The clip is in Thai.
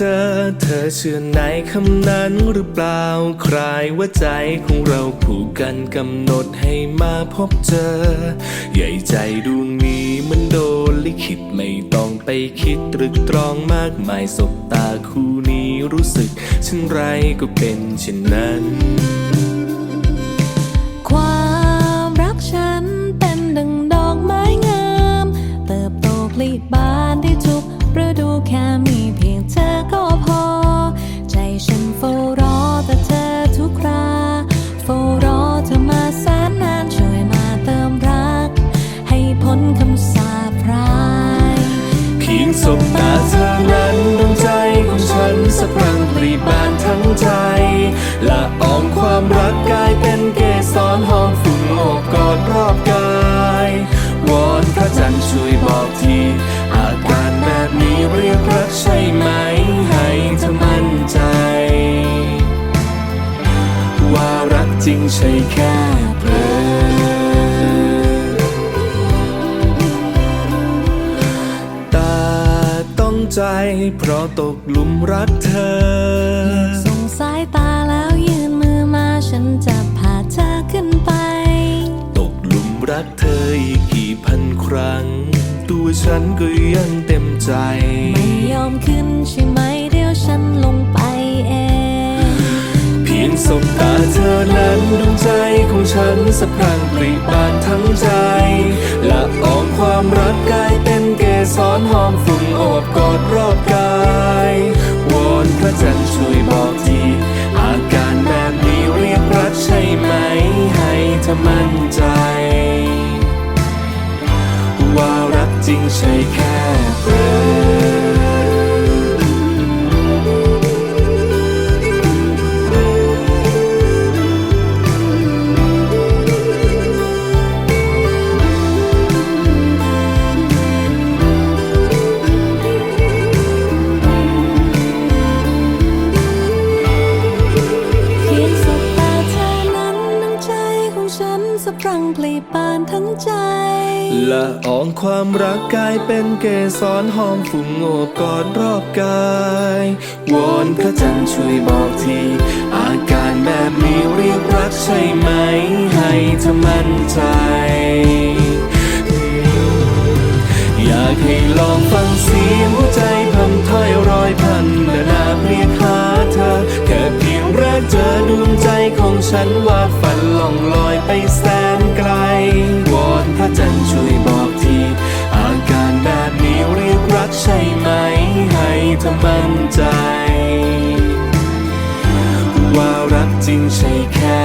เธอเชื่อในคำนั้นหรือเปล่า ใครว่าใจของเราผูกกันกำหนดให้มาพบเจอ ใหญ่ใจดวงนี้มันโดนลิขิตไม่ต้องไปคิดตรึกตรองมากมายสบตาคู่นี้รู้สึกเช่นไรก็เป็นเช่นนั้นความรักฉันเป็นดังดอกไม้งาม เติบโตผลิบานได้ทุก ฤดูแค่มีเพียงเธอก็พอ ใจฉันเฝ้ารอแต่เธอทุกคราเฝ้ารอเธอมาแสนนานช่วยมาเติมรัก ให้พ้นคำสาปร้ายเพียงสบตาเธอนั้นดวงใจของฉันสะพรังปรีบานทั้งใจละอองความรักกลายเป็นเกสรหอมฝุ่นโอบกอดรอบกาย รักจริงใช่แค่เพลอตาต้องใจเพราะตกหลุมรักเธอ ส่งสายตาแล้วยื่นมือมาฉันจะพาเธอขึ้นไป ตกหลุมรักเธออีกกี่พันครั้ง ตัวฉันก็ยังเต็มใจ ไม่ยอมขึ้นใช่ไหมเดี๋ยวฉันลงไปเองเพียงสบตาเธอนั้นดวงใจของฉันสะพรั่งปรีบานทั้งใจละอองความรักกลายเป็นเกสรหอมฝุ่นโอบกอดรอบกายวอนพระจันทร์ช่วยบอกทีอาการแบบนี้เรียกรักใช่ไหม ให้เธอมั่นใจ ว่ารักจริงใช่แค่เพลอ สะพรั่งพลีบานทั้งใจละอองความรักกลายเป็นเกสรหอมฝุ่งโอบกอดรอบกายวอนพระจันทร์ช่วยบอกที อาการแบบนี้เรียกรักใช่ไหม ให้เธอมั่นใจ อยากให้ลองฟังเสียงหัวใจ เจอดวงใจของฉันว่าฝันล่องลอยไปแสนไกล วอนพระจันทร์ช่วยบอกที อาการแบบนี้เรียกรักใช่ไหม ให้เธอมั่นใจ ว่ารักจริงใช่แค่